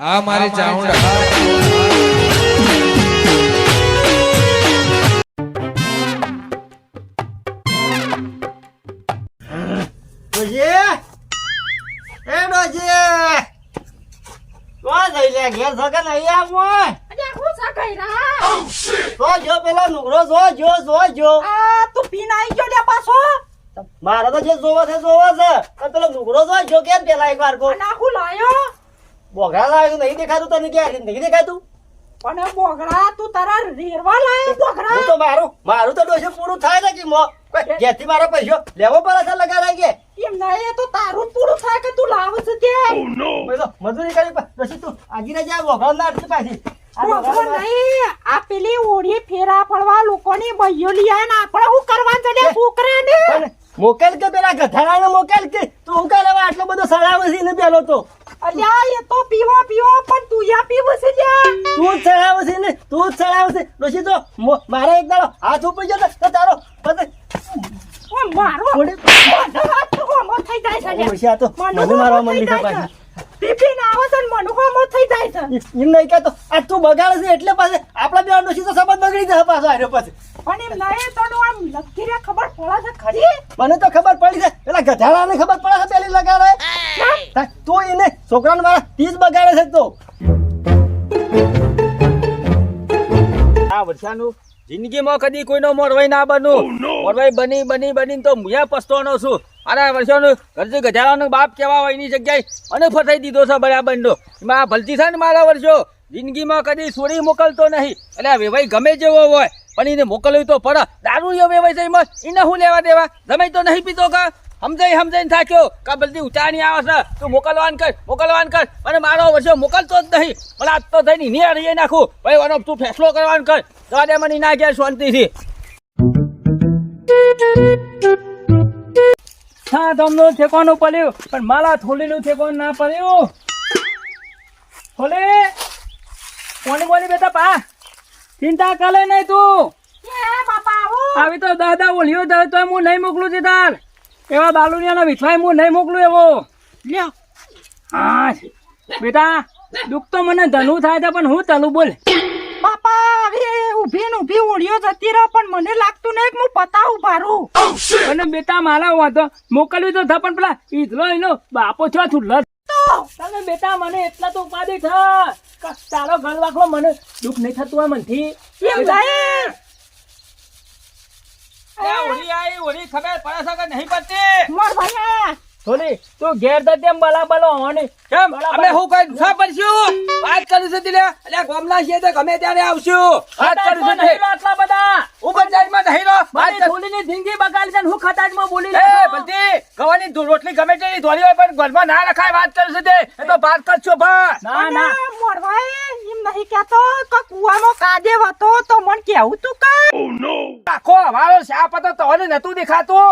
આ મારી ચાઉંડા ઘેર સગન અહીં આવ. અલ્યા હું સા કર્યા તો જો પેલા નુકરો જો જો જો જો. આ તું પીને આવી ગયો લે પાછો. મારે તો જે જોવો છે જોવો છે. પેલો નુકરો જો જો કેમ પેલા એક વાર કો નાખું લાયો? બોઘા લાવ્યું નહીં દેખાતું તને ક્યાં નહીં દેખાતું? પણ બોગડા તું તારા રેરવા લાયો બોગડા હું તો મારું મારું તો ડોશી પૂરું થાય ને કે મો? કોઈ મારો પૈસો લેવો પડે છે લગાડાઈ કે? એમ નહીં એ તો તારું પૂરું થાય કે તું લાવે છે તે પેલો મજૂરી કરી પણ તું આગીને જા બોઘા ના અટકી પાછી. આ બોગડો બોઘા નહીં આ પેલી ઓળી ફેરા પડવા લોકોની બૈયો લીયા ને આપણે શું કરવા લે છોકરાને? મોકલ કે પેલા ગધાડાને મોકલ કે તું હું કાલે આટલો બધો સડાવે છે ને પેલો તો? અલ્યા એ તો પીવો પીવો પણ તું યા પીવું છે તું જ છે ને તું ચડાવે છે. ડોશી તો મારે એક દાડો હાથ ઉપર જતો તો તારો પછી ઓ મારો થોડી- હાથ હોમો થઈ જાય છે. ડોશી આ તો મને મારવા મંડી છે પાછી. પીપીને આવે છે ને મને હોમો થઈ જાય છે. એમ નહીં કહેતો. આ તું બગાડે છે એટલે પાછે આપણા બે ડોશી તો સંબંધ બગડી જાય પાછો આર્યો પછી. પણ એમ નહીં તો આમ લખી રે ખબર પડે છે ખરી? મને તો ખબર પડી છે. પેલા ગધાડાને ખબર પડે છે પેલી લગાડે? તા- તું એને છોકરાને મારા તીજ બગાડે છે તો. આ વર્ષાનું જિંદગીમાં કદી કોઈનો મોરવાઈ ના બનું મોરવાઈ બની બની બની તો મુયા પસ્તાવાનો છું. અરે વર્ષાનું ઘરથી ગજારાનો બાપ કેવા હોય એની જગ્યાએ અને ફસાઈ દીધો છે બરાબરનો એમાં આ ભલતી છે ને મારા વર્ષો? જિંદગીમાં કદી છોડી મોકલતો નહીં. એટલે આ વેવાઈ ગમે જેવો હોય. પણ એને મોકલવી તો પડે. દારૂ વેવાઈ છે એમાં એને શું લેવા દેવા? તમે તો નહીં પીતો કા? સમજાઈ સમજાઈને થાક્યો. કા બધી ઉચાણી આવે છે? તું મોકલવાન કર મોકલવાન કર. અને મારો વર્ષો મોકલતો જ નહીં. પણ આજ તો થઈને નિયર રહી નાખું. ભાઈ, આનો તું ફેસલો કરવાનું કર. જવા દે મને, ના ગયા શાંતિથી. હા, તમને ઠેકવાનું પડ્યું. પણ મારા થોલીનું ઠેકવાનું ના પડ્યું. થોલી? કોની બોલી બેટા, પા? ચિંતા કરે નહીં તું. આવો તો દાદા ઓળ્યો દે તો હું નહીં મોકલું છે તાર. એવા દાલુડિયાનો વિઠવાય હું નહીં મોકલું એવો. લ્યો. હા બેટા દુઃખ તો મને ધનુ થાય છે પણ હું તલું બોલ. બાપા હવે ઊભી ને ઊભી ઓળીઓ જતી રહો પણ મને લાગતું નહીં કે હું પતાવું ભારું અને બેટા મારા વાંધો મોકલવી તો થા પણ પેલા ઈધલો એનો બાપો છો છુલ્લો તને બેટા મને એટલા તો ઉપાધિ થ. ક- તારો ગળ વાખલો મને દુઃખ નહીં થતું હોય મનથી. એમ થાય એ આઈ ઓલી ખબર પડે છે કે નહીં પડતી? મોર ભાઈ થોડી તું ઘેર તો તેમ બલા બલો હોવાની. કેમ? અમે હું કઈ દુખા પડશું? વાત કરી છે તિલે એટલે ગોમલા છે તો ગમે ત્યારે આવશું. વાત કરું છું નહીં આટલા બધા? ઉપર જાઈમાં નહીં રો વાત થોડીની જિંદગી બગાડી છે હું ખતાજમાં બોલી લે બધી ગવાની રોટલી ગમે તેની ધોરી હોય પણ ઘરમાં ના રખાય વાત કરું છે તે એ તો વાત કરશો ભા ના ના મોર ભાઈ એમ નહીં કહેતો કે કુવામાં કાદેવ હતો તો મને કેવું તું કા આખો હવારો શાપ હતો તોને નતું દેખાતું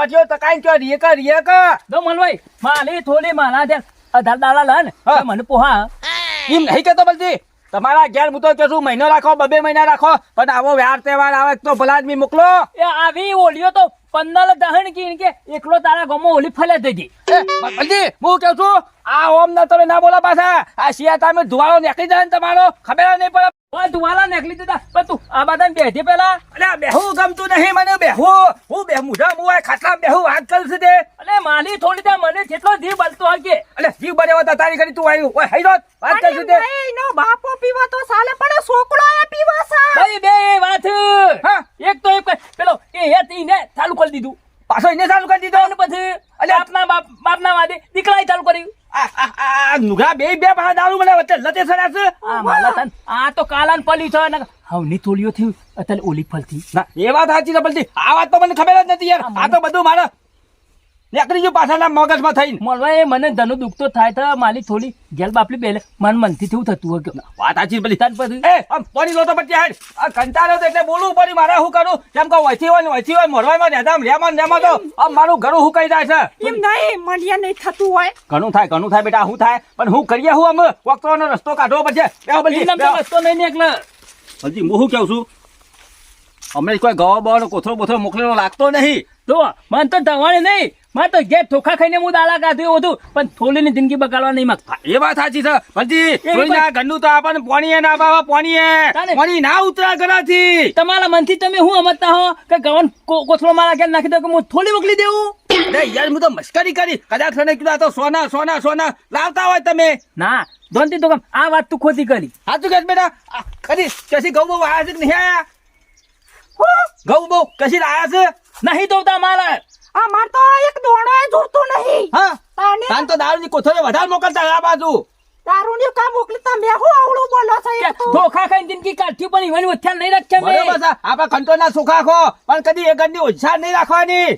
કાઈ તકાઈ કયો રીએ કર રીએ કર તો મનભાઈ માલી થોડી માલા દે અઢાર દાડા લન. મને પોહા. એમ નહીં કેતો બલજી. તમારા ઘેર હું તો શું મહિનો રાખો બબે મહિના રાખો પણ આવો વ્યાર તહેવાર આવે તો ભલા આદમી મોકલો. એ આવી ઓલિયો તો પંદર દહન કી કે એકલો તારા ગમો ઓલી ફલે દેજી બલજી હું? કહું છું? આ ઓમ ના તમે ના બોલા પાછા. આ શિયા તમે ધુવાળો નીકળી જાય ને તમારો. ખબર નહીં પડે. ઓ ધુવાળા નીકળી દેતા પણ તું આ બાદાને બેઠી પેલા. અલે બેહું ગમતું નહીં મને બેહું હું બે મુઢા મુવાય ખાટલા બેહું વાત કરું છું તે. અલે માલી થોડી ત્યાં મને જેટલો જીવ બલતો હકે અલે જીવ બળ્યો હતા તારી કરી તું આવ્યું ઓય હઈ રોત વાત કરું છું તે. એનો બાપો પીવા તો સાલે પણ છોકરો એ પીવા સા? ભાઈ બે વાત. હા. એક તો એક પેલો એ હે તીને ચાલુ કરી દીધું. પાછો એને ચાલુ કરી દીધો. અને પછી? આપના બાપ બાપના વાદે દીકરાએ ચાલુ કર્યું. નુગા બે બે પાસે દારૂ મને વચ્ચે લતે સરાસ આ તો કાલાન પલી છે. ને હવની તોલીઓ થયું અત્યારે ઓલી ફલતી ના એ વાત સાચી છે પલતી આ વાત તો મને ખબર જ નથી યાર. આ તો બધું મારા નીકળી ગયું પાછાના મગજમાં થઈને. મળવા મને ધનુ દુઃખ તો થાય તો માલિક થોડી ગેલ બાપલી બેલે. મન મનથી થયું થતું હોય વાત સાચી પેલી. તન પછી? એ પડી લો તો પછી હેડ. આ કંટાળો તો એટલે બોલવું પડી મારે શું કરું? જેમ કે વહીથી હોય ને વહીથી હોય મોરવાઈમાં રહેતા રેમાં ને તો આમ મારું ઘરું કહી જાય છે? એમ નહીં મળ્યા નહીં થતું હોય. ઘણું થાય ઘણું થાય બેટા શું થાય? પણ હું કરીએ હું અમે વક્તોનો રસ્તો કાઢવો પડશે? બધી રસ્તો નહીં નીકળે હજી હું શું કહું છું? અમે કોઈ ગવા બવાનો કોથળો બોથળો મોકલેલો લાગતો નહીં. તો મન તો ધવાણે નહીં. મારે તો જે ધોખા ખાઈને હું દાળા કાઢ્યું હતું પણ થોલીની જિંદગી બગાડવા નહીં માંગતા. એ વાત સાચી છે. ભલજી આ ઘરનું તો આપણને પોણીએ ના પાવા પોણીએ. પોણી ના ઉતરા ઘરાથી. તમારા મનથી તમે હું સમજતા હો કે ગવન કોથળો મારા ઘેર નાખી દો કે હું થોલી મોકલી દેવું? અરે યાર હું તો મસ્કરી કરી. કદાચ તને કીધું તો સોના સોના સોના લાવતા હોય તમે. ના ધોનતી તો કેમ આ વાત તું ખોટી કરી. સાચું કે બેટા. કરી. કશી ગૌ બહુ આયા છે કે નહીં આયા? ગૌ બહુ કશી આયા છે? નહીં તો મારા આ માર તો એક દોણો જોડતો નહીં હા તાને તો દારૂ ની કોથળીઓ વધારે મોકલતા આ બાજુ. દારૂની કા મોકલી તમે હું આવડું બોલો છો કે એ તો. ધોખા ખાઈને જિંદગી કાઢી પણ ઈવાની ઓછા નહીં બરોબર મેં. આપા આપણે ખંટોના સુખા ખો પણ કદી એ ગંદી ઓછા નહીં રાખવાની.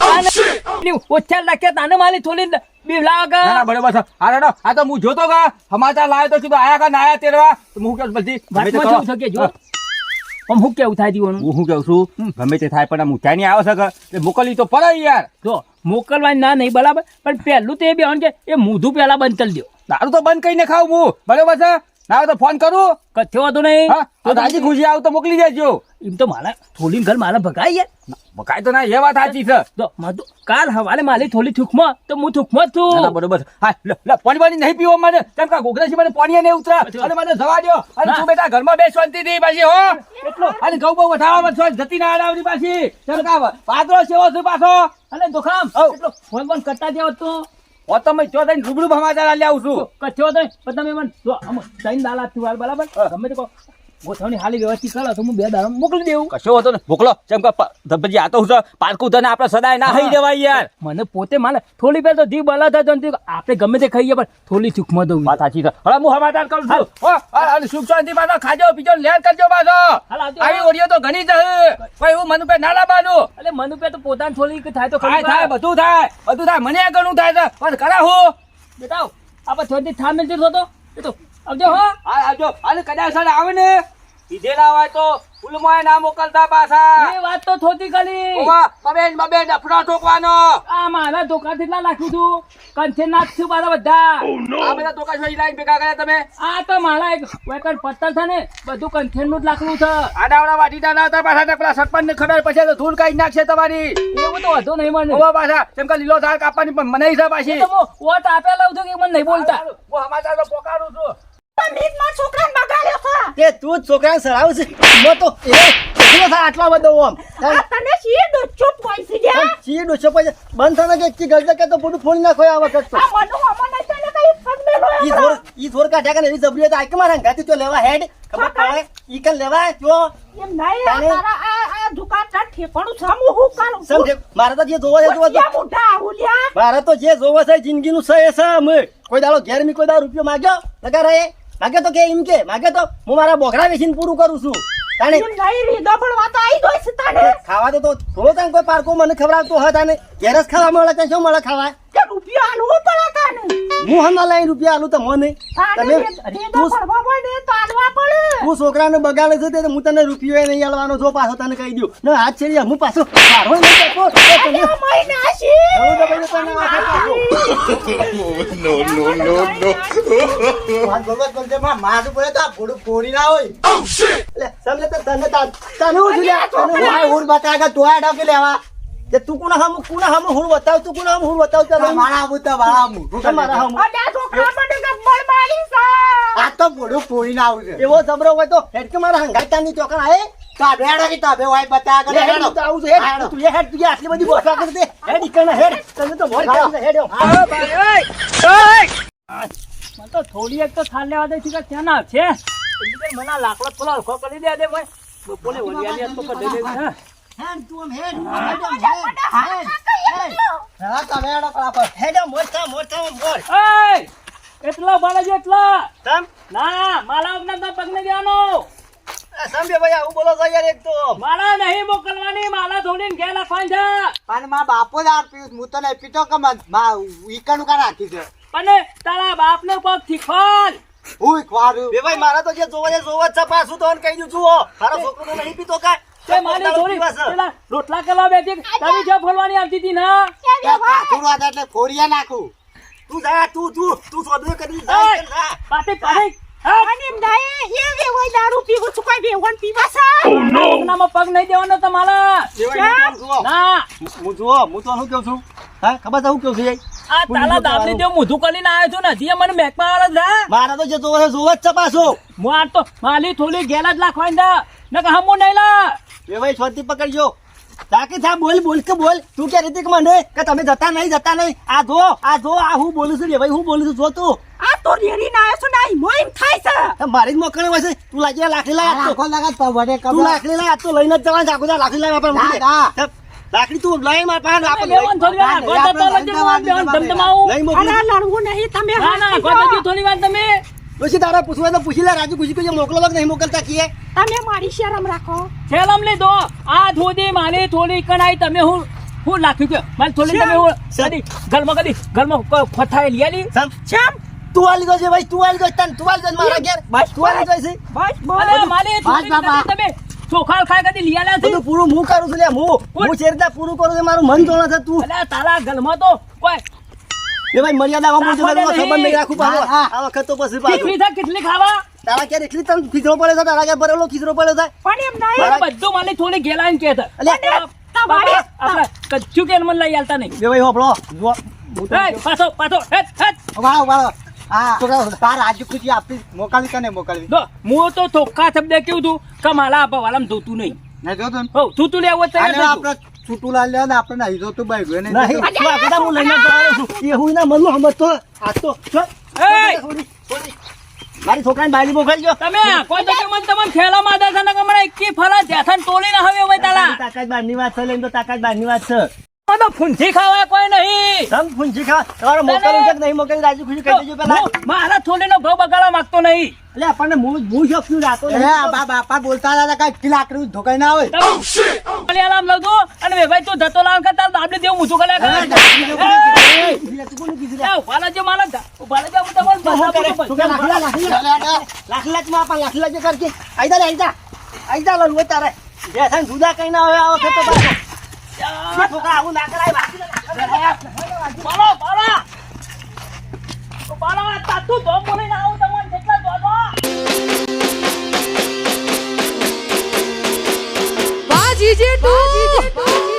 ઓછા રાખે તાને માલી થોડી બીવલાવા ના, ના, બરોબર છે. આ તો હું જોતો કા સમાચાર લાવ્યો તો કીધું આયા કા ના આયા તેરવા તો હું કે બધી તે જો? આમ હું કેવું થાય દીવાનું? હું શું કેવું છું? ગમે તે થાય પણ આ નહીં આવે છે કે એ મોકલવી તો પડે યાર. જો મોકલવાની ના નહીં બરાબર પણ પહેલું તો એ બે કે એ મૂધું પહેલા બંધ કરી દો તારું તો બંધ કરીને ખાવું હું. બરોબર છે? ના તો ફોન કરું. કથ્યો હતું નહીં. હા તો ખુશી આવ તો મોકલી દેજો. એમ તો મારા થોડી ઘર મારા ભગાઈ યાર. બકાય તો ના એ વાત સાચી છે. જો મારું કાલ હવાલે મારી થોડી થૂકમાં તો હું થૂકમાં ના, છું બરોબર. હા લે, પાણી પાણી નહીં પીવો મને. કેમ કે ગોગરાજી મને પાણી નહીં ઉતરા. અને મને જવા દો અને તું બેટા ઘરમાં બે શાંતિથી પાછી હો. અને ગૌ બહુ વઢાવામાં છો. જતી ના આવડી પાછી. કેમ કે પાદરો સેવો છે પાછો? અને દુખામ. એટલો ફોન ફોન કરતા જાવ તો. ઓ તમે ચો થઈને રૂબરૂ લઈ આવું છું? હતો પણ તમે મને ત્રણ દાલા થયું બરાબર? ગમે તે કહો. ગોઠવણી હાલી વ્યવસ્થિત કરો તો હું બે દાડા મોકલી દેવું કશો હતો ને મોકલો. કેમ કે પ- ધબ્બજી આ તો હું પારકું તને આપણે સદાય ના ખાઈ દેવાય યાર. મને પોતે માને થોડી પહેલા તો જીવ બલા થતો આપણે ગમે તે ખાઈએ પણ થોડી સુખમાં દઉં વાત સાચી છે. હવે હું સમાધાન કરું છું. અને સુખ શાંતિ પાછો ખાજો ને લેર કરજો પાછો. આવી ઓડિયો તો ઘણી છે ભાઈ હું મનુપે ના લાવવાનું એટલે મનુપે તો પોતાની થોડી થાય તો થાય થાય બધું થાય. બધું થાય. મને ઘણું થાય છે. પણ કરા હું? બેટા આપણે થોડી થામેલ થતો. એ તો આવજો હો. હા આવજો. અને કદાચ સર આવે ને કીધેલા હોય તો ફૂલમાં ના મોકલતા પાછા. એ વાત તો થોતી કરી ઓવા બબેન બબેન ડફડો ઠોકવાનો. આ મારા ધોકાથી ના નાખ્યું છું કંઠે નાખશું મારા બધા. આ બધા ધોકા છોડી લાઈન ભેગા કર્યા તમે? આ તો મારા એક વેકર પત્તર છે ને બધું કંઠેરનું જ લાખનું છે. આડાવડા વાટી ના હતા પાછા તો પેલા સરપંચ ને ખબર પછી તો ધૂળ કાઢી નાખશે તમારી. એવું તો વધુ નહીં મને. ઓવા પાછા કેમ કે લીલો ધાર કાપવાની પણ મને છે પાછી. તો આપેલા છું કે મને નહીં બોલતા. હું સમાચાર તો પોકારું છું. તે. તું છોકરા સળાવ છે. મો તો એ કેટલો થાય આટલા બધો ઓમ? તને શી ડોચો પોઈસી દે ચી ડોસો પછી બંધ થને કે કી ગલતે કે તો બધું ફોડી નાખો આ વખત તો આ મનો અમને તને કઈ પગ ઈ થોર ઈ થોર કાઢ્યા કે એવી જબરી તો આકે મારા ગાતી તો લેવા હેડ. ખબર પડે? ઈ કન લેવા જો. એમ નહીં તારા આ આ તા ઠેકાણું છે હું હું કરું સમજે? મારે તો જે જોવો છે જોવો મોઢા મારે તો જે જોવો છે જિંદગીનું છે એ છે અમે કોઈ દાડો ઘેર મી કોઈ દાડો રૂપિયો માંગ્યો? લગા રહે માગે તો કે એમ કે માગે તો હું મારા બોકરા વેચીને પૂરું કરું છું. તાણે એમ નહીં રીદો ભણવા તો આઈ ગઈ છે તાને ખાવા તો તો થોડો તાણ કોઈ પારકો મને ખવડાવતો હોય હતા ને જ ખાવા મળે કે શું મળે ખાવા? કે રૂપિયો આલવો પડે તાને? હું હમણાં લઈને રૂપિયા આલું તો તમે આલવા પડે. તું છોકરાને બગાડે છે તે હું તને રૂપિયો નહીં આલવાનો જો પાછો તને કહી દઉં. ને હાથ છેડી હું પાછો મારો નહીં કરતો એ આ મહિને આશી હવે તો ભાઈ તને વાંખે પાછો. વાત ભગવત બોલજે, માં માથું પડે તો આ ભોળું ફોડી ના હોય. લે, સમજે તો તને તને હું છું તને હું આ હુળ બતાવે કે તું આ ડાકે લેવા? કે તું કોના હામુ કોના હામુ હું બતાવ, તું કોના હામુ હું બતાવ તો ભાઈ? તમારા મારા હામુ. આ છોકરા મને બળ મારી છે. એવો જબરો હોય તો હેડ કે મારા હંગાતાની હોય બતા કરે હેડ તો આવું છું, હેડ. તું એ હેડ, તું આટલી બધી બોસા કરી દે. હેડ ઈકણે હેડ. તને તો મોર છે, હેડ. ઓય મન તો થોડી એક તો થાલ લેવા દે છે કે ક્યાં ના છે? મને આ લાકડો થોડો હલકો કરી દે દે ભાઈ. બોલે વરિયાળી આજ તો કઢી દે છે. હેડ, તું આમ હેડ. હેડ, હેડ. એય! એટલો બાલાજી એટલો તમ? ના વગર તો પગ નહીં દેવાનો આ ભાઈ, આવું બોલો છો યાર એક તો. મારા નહીં મોકલવાની મારા થોડી ઘેર રાખવાની છે પણ માં બાપો જ આર પીવું હું તો નહીં પીતો કે માં- ઈકણું કા રાખી છે અને તારા બાપને પગ શીખવાડ હું ખવારું બે ભાઈ મારા તો જે જોવા જોવા જ છે પાછું તો કહી દઉં જુઓ મારો છોકરો નહીં પીતો કાંઈ. તે મારી થોડી પેલા રોટલા કરવા બેઠી તારી જો ફોલવાની આવતી હતી ના? કાચું વાત એટલે ફોડિયા નાખું. તું જા તું તું તું સોદરો કરી જા. પાટી પાટી હા અને એમ નહીં એ દારૂ પીવું છું કોઈ વેવણ પીવા છે? પગનામાં પગ નહીં દેવાનો તમારા. બે ભાઈ, હું તો આમ જુઓ. ના. હું જુઓ હું તો શું કહું છું? હા ખબર છે હું કેવું છે આ તાલા દાબલી જેવું મોઢું કરીને આવ્યો છું ને હજી મને મેકમાં આવે છે મારા તો જતો વર્ષ જોવો જ છે પાછો. હું આ તો માલી થોડી ગેલા જ લાખવાની દા નકર હમું નહીં લા એ ભાઈ શાંતિ પકડજો. તાકે થા બોલ બોલ કે બોલ. તું કે રીતિક મને કે તમે જતા નહીં જતા નહીં. આ જો આ જો આ હું બોલું છું ભાઈ હું બોલું છું જો તું. આ તો રેડીને આવ્યો છું ને મોઈમ થાય છે. મારી જ મોકલે હોય છે. તું લાગે લાખી લાય. આખો લગા તો વડે તું લાખી લાય તો લઈને જ જવાનું છે. લાખી લાય આપણે. ના, લાકડી તું લઈ માર પાસે આપણે લેવન થોડી વાર આગળ તો આમ બેહન ધમધમાવું. લઈ અરે લડવું નહીં તમે હા ના આગળ થોડી વાર તમે. પછી તારા પૂછવા તો પૂછી લે રાજુ ગુજી કે મોકલો નહીં મોકલતા કીએ. તમે મારી શરમ રાખો. શરમ લે દો આ ધોધી માને થોડી કણાઈ તમે હું હું લાખ્યું કે મારી થોડી તમે હું કદી ઘરમાં કદી ઘરમાં ખોથાએ લઈ આલી ચમ તું આલી ગયો છે ભાઈ તું આલી ગયો તને તું આલી ગયો મારા ઘેર. બસ, તું આલી ગયો છે. બસ બાપા. કદી તમે ચોખાલ ખાઈ કદી લઈ આલ્યા છે? પૂરું હું કરું છું લે હું. હું છે રીતના પૂરું કરું છું મારું મન જોડે છે તું અલ્યા તારા ઘરમાં તો કોઈ એ ભાઈ મર્યાદામાં બોલજો દે ખબર નહીં. રાખું પાછો. આ વખત તો પછી પાછો. કેટલી છે કેટલી ખાવા? તારા ક્યારે એટલી તને ખીજરો પડે છે? તારા ક્યારે ભરેલો ખીજરો પડે છે? પણ એમ નહીં બરાબર. બધું માલી થોડી ગેલાઈને કે છે. અલ્યા કચ્છું કેન મન લઈ આલતા નહીં. બે ભાઈ હોપળો જો. પાછો પાછો હેટ હેટ વાળો વાળો તો ચોખ્ખા શબ્દે કેવું તું? કે માલા આપા વાલામાં ધોતું નહીં. તો ને? હો તું તું લેવો આપણે છૂટું લાલ લે ને આપણે નહીં જોતું ગયો નહીં. આ બધા હું લઈને જવાનો છું? એ હું ના સમજતો આ તો! છોડી, છોડી. મારી છોકરાને બાયડી મોકલજો. તમે કોઈ તો મને તમને ખેલા ને કમરા એકી હવે તાકાત બારની વાત છે લઈને તો તાકાત બારની વાત છે. આ તો ખાવા કોઈ નહીં. તમ ફૂંચી ખા તમારો મોકલું છે કે નહીં મોકલ્યું રાજી ખુશી કરી દેજો પેલા. મારા થોડીનો ભાવ બગાડવા માંગતો નહીં. એટલે આપણને હું હું શોખ છું રાતો એ બા- બાપા બોલતા હતા કાંઈ કી લાકડી ધોકાઈ ના હોય. તમે મલયાલમ લઉં છું અને વે ભાઈ તું ધતો લાવ કે તાર બાપને દેવું મૂછું કરે ઉભાલા જે માલા ઉભાલા જે હું? તમારું બતાવું છું બધું. લાખી લાખમાં લાખી લાખ કરકે આઈદા આઈદા આઈદા લડવું તારે. જે થાય જુદા કઈ ના હોય આ વખત તો છોકરા આવું ના કરાય બાકી બોલો બોલો બોલો તાતું ધોમ બોલીને આવું તમને કેટલા ધોધો વાહ ટુ.